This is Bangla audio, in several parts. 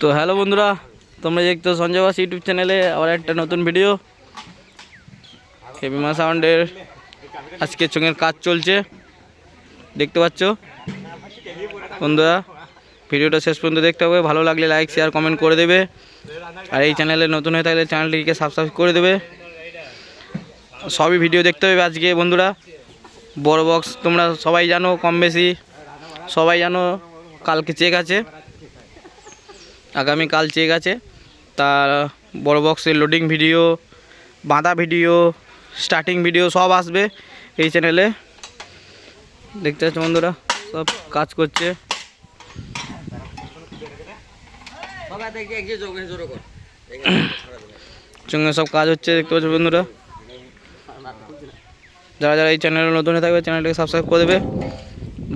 তো হ্যালো বন্ধুরা, তোমরা দেখতো সঞ্জয় বাস ইউটিউব চ্যানেলে আবার একটা নতুন ভিডিও কেবিমা সাউন্ডের আজকে চোঙের কাজ চলছে। দেখতে পাচ্ছ? বন্ধুরা ভিডিওটা শেষ পর্যন্ত দেখতে হবে। ভালো লাগলে লাইক শেয়ার কমেন্ট করে দেবে। আর এই চ্যানেলে নতুন হয়ে থাকলে চ্যানেলটিকে সাবস্ক্রাইব করে দেবে। সবই ভিডিও দেখতে হবে আজকে, বন্ধুরা। বড় বক্স তোমরা সবাই জানো কম বেশি। সবাই জানো কালকে চেক আছে। আগামীকাল চেক আছে। তার বড় বক্সের লোডিং ভিডিও বাঁধা ভিডিও স্টার্টিং ভিডিও সব আসবে এই চ্যানেলে দেখতে পাচ্ছ বন্ধুরা, সব কাজ করছে। সঙ্গে সব কাজ হচ্ছে, দেখতে পাচ্ছ বন্ধুরা। যারা যারা এই চ্যানেলে নতুন হয়ে থাকবে চ্যানেলটাকে সাবস্ক্রাইব করে দেবে।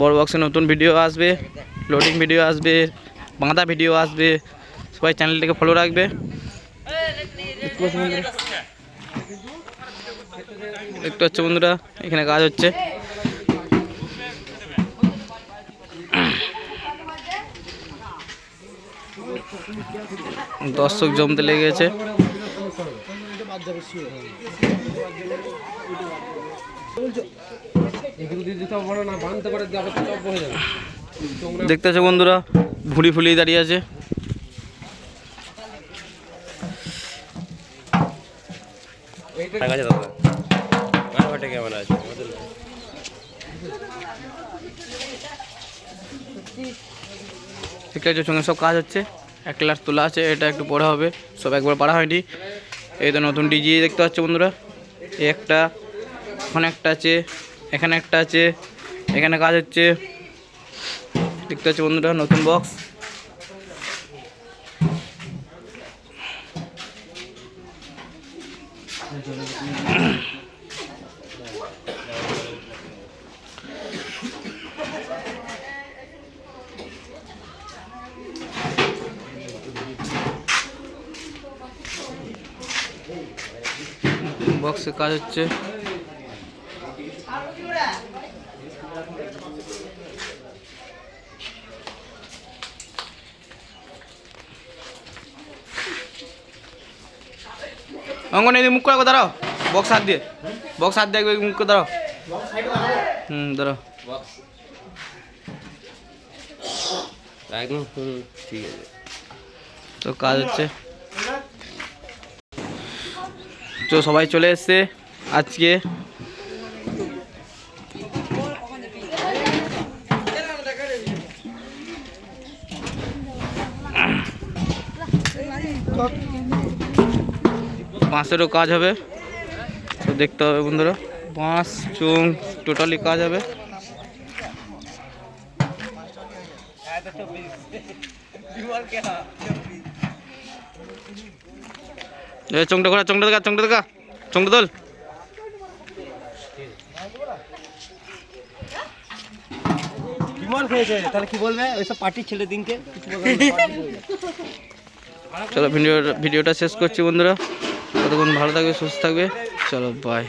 বড় বক্সে নতুন ভিডিও আসবে লোডিং ভিডিও আসবে। বাঁধা ভিডিও আসবে, সবাই চ্যানেলটাকে ফলো রাখবে দেখতে পাচ্ছ বন্ধুরা? এখানে কাজ হচ্ছে দর্শক জমতে লেগেছে গেছে দেখতে বন্ধুরা ভুড়ি ফুলিয়ে দাঁড়িয়ে আছে। ঠিক আছে, সঙ্গে সব কাজ হচ্ছে। এক ক্লাস তোলা আছে, এটা একটু পড়া হবে। সব একবার পাড়া হয়নি। এই তো নতুন ডিজি দেখতে পাচ্ছ বন্ধুরা। এই একটা, ওখানে একটা আছে, এখানে একটা আছে, এখানে কাজ হচ্ছে। দেখতে পাচ্ছ বন্ধুরা নতুন বক্স বক্সে কাজ হচ্ছে। অঙ্গন মুখ করে দাঁড়াও বক্স হাত দিয়ে। বক্স হাত দিয়ে মুখ করে দাঁড়াও হুম দাঁড়াও একদম ঠিক আছে। তো কাজ হচ্ছে। তো সবাই চলে এসছে আজকে। বাঁশেরও কাজ হবে। তো দেখতে হবে বন্ধুরা। বাঁশ চুং টোটালি কাজ হবে। চংটা ঘোরা চংটা দেখা চংটা দেখা চংটা দল। চলো ভিডিওটা ভিডিওটা শেষ করছি বন্ধুরা। ততক্ষণ ভালো থাকবে সুস্থ থাকবে। চলো বাই